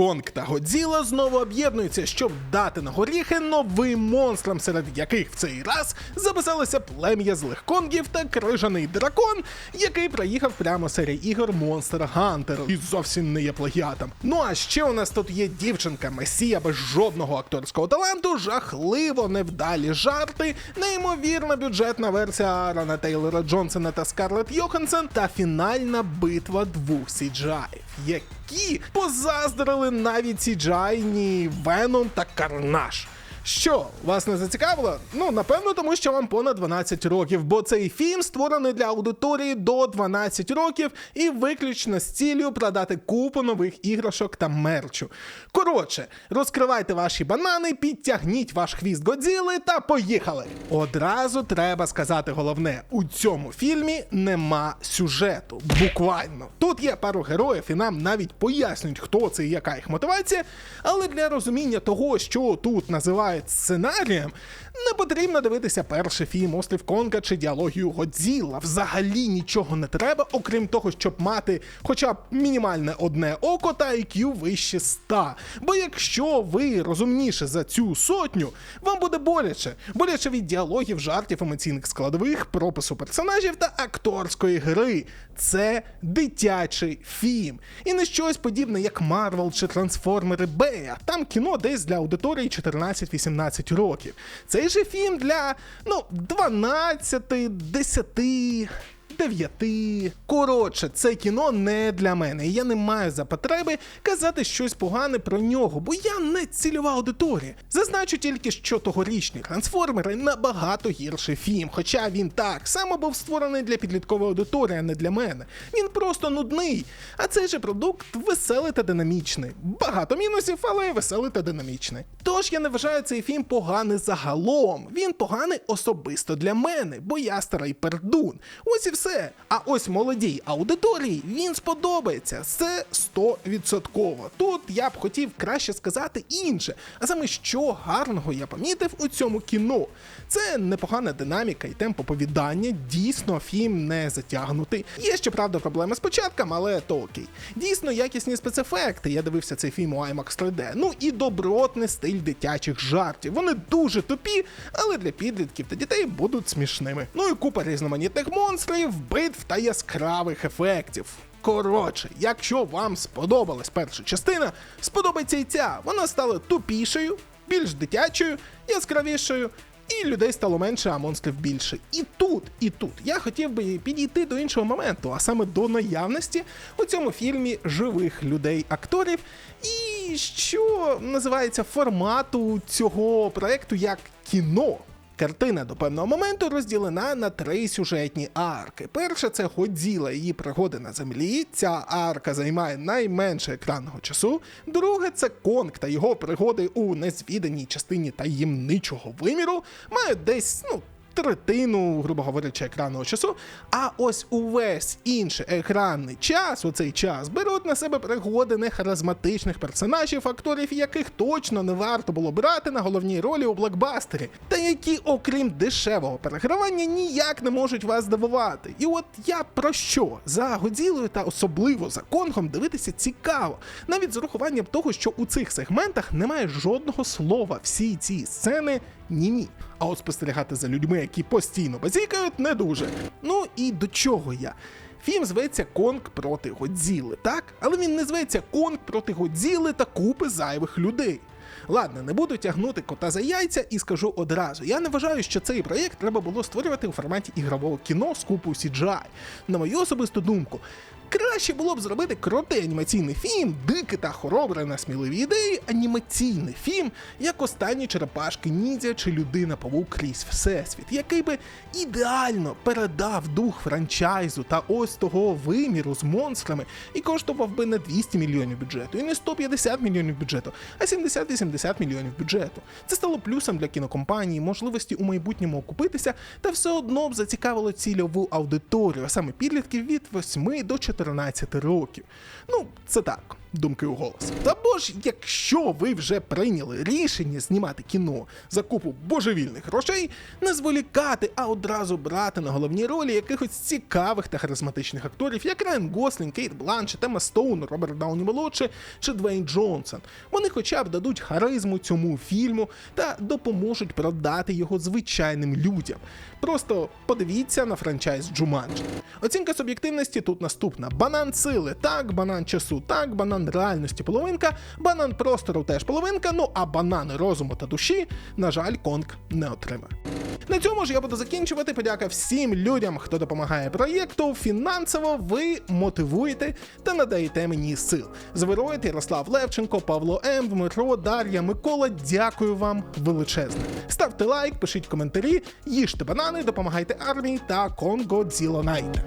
Конг та Годзіла знову об'єднуються, щоб дати на горіхи новим монстрам, серед яких в цей раз записалося плем'я злих конгів та крижаний дракон, який приїхав прямо серії ігор Monster Hunter і зовсім не є плагіатом. Ну а ще у нас тут є дівчинка Месія без жодного акторського таланту, жахливо невдалі жарти, неймовірна бюджетна версія Аарона Тейлора Джонсона та Скарлетт Йоханссон та фінальна битва двох CGI, які позаздрили навіть CGI-ні Веном та Карнаж. Що вас не зацікавило? Ну напевно, тому що вам понад 12 років, бо цей фільм створений для аудиторії до 12 років і виключно з цілею продати купу нових іграшок та мерчу. Коротше, розкривайте ваші банани, підтягніть ваш хвіст Годзіли та поїхали. Одразу треба сказати головне: у цьому фільмі нема сюжету. Буквально тут є пару героїв, і нам навіть пояснюють, хто це і яка їх мотивація. Але для розуміння того, що тут називають сценарієм, не потрібно дивитися перший фільм Острів Конга чи діалогію Годзіла. Взагалі нічого не треба, окрім того, щоб мати хоча б мінімальне одне око та IQ вище 100. Бо якщо ви розумніше за цю сотню, вам буде боляче. Боляче від діалогів, жартів, емоційних складових, пропису персонажів та акторської гри. Це дитячий фільм. І не щось подібне, як Марвел чи Трансформери Бея. Там кіно десь для аудиторії 14-18 років. Цей же фільм для ну 12, 10. Дев'яти. Коротше, це кіно не для мене. і Я не маю за потреби казати щось погане про нього, бо я не цільова аудиторія. Зазначу тільки, що тогорічні трансформери набагато гірший фільм, хоча він так само був створений для підліткової аудиторії, а не для мене. Він просто нудний. А цей же продукт веселий та динамічний. Багато мінусів, але веселий та динамічний. Тож я не вважаю цей фільм поганий загалом. Він поганий особисто для мене, бо я старий пердун. Ось і все. А ось молодій аудиторії він сподобається. Це 100%. Тут я б хотів краще сказати інше. А саме що гарного я помітив у цьому кіно. Це непогана динаміка і темп оповідання. Дійсно, фільм не затягнутий. Є щоправда проблеми з початком, але то окей. Дійсно, якісні спецефекти. Я дивився цей фільм у IMAX 3D. Ну і добротний стиль дитячих жартів. Вони дуже тупі, але для підлітків та дітей будуть смішними. Ну і купа різноманітних монстрів, битв та яскравих ефектів. Коротше, якщо вам сподобалась перша частина, сподобається і ця. Вона стала тупішою, більш дитячою, яскравішою. І людей стало менше, а монстрів більше. І тут, і тут я хотів би підійти до іншого моменту, а саме до наявності у цьому фільмі живих людей-акторів, і що називається формату цього проекту як кіно. Картина до певного моменту розділена на три сюжетні арки. Перша це Годзіла, її пригоди на землі. Ця арка займає найменше екранного часу. Друге це Конг та його пригоди у незвіданій частині таємничого виміру. Мають десь, ну. Третину, грубо говорячи, екранного часу. А ось увесь інший екранний час, у цей час, беруть на себе пригоди нехаризматичних персонажів, акторів, яких точно не варто було брати на головній ролі у блокбастері, та які, окрім дешевого перегравання, ніяк не можуть вас здивувати. І от я про що за Годзілою та особливо за Конгом дивитися цікаво, навіть з урахуванням того, що у цих сегментах немає жодного слова. Всі ці сцени ні-ні. А от спостерігати за людьми, які постійно базікають, не дуже. Ну і до чого я? Фільм зветься Конг проти Годзіли, так? Але він не зветься Конг проти Годзіли та купи зайвих людей. Ладно, не буду тягнути кота за яйця і скажу одразу. Я не вважаю, що цей проєкт треба було створювати у форматі ігрового кіно з купою CGI. На мою особисту думку, краще було б зробити крутий анімаційний фільм, дикий та хоробрий на сміливі ідеї, анімаційний фільм, як останні черепашки Ніндзя чи людина павук крізь всесвіт, який би ідеально передав дух франчайзу та ось того виміру з монстрами і коштував би не 200 мільйонів бюджету, і не 150 мільйонів бюджету, а 70-80 мільйонів бюджету. Це стало плюсом для кінокомпанії, можливості у майбутньому окупитися, та все одно б зацікавило цільову аудиторію, а саме підлітків від 8 до 14 років. Ну, це так. Думки у голос. Та бо ж, якщо ви вже прийняли рішення знімати кіно за купу божевільних грошей, не зволікати, а одразу брати на головні ролі якихось цікавих та харизматичних акторів, як Райан Гослінг, Кейт Бланшет, Емма Стоун, Роберт Дауні молодший чи Двейн Джонсон. Вони хоча б дадуть харизму цьому фільму та допоможуть продати його звичайним людям. Просто подивіться на франчайз Джуманджі. Оцінка суб'єктивності тут наступна: банан сили, так, банан часу, так, банан реальності половинка, банан простору теж половинка. Ну а банани розуму та душі, на жаль, Конг не отримає. На цьому ж я буду закінчувати. Подяка всім людям, хто допомагає проєкту. Фінансово ви мотивуєте та надаєте мені сил. Звероїд Ярослав Левченко, Павло М, Дмитро, Дар'я, Микола. Дякую вам величезне. Ставте лайк, пишіть коментарі, їжте банани, допомагайте армії та Конго Дзілонайте.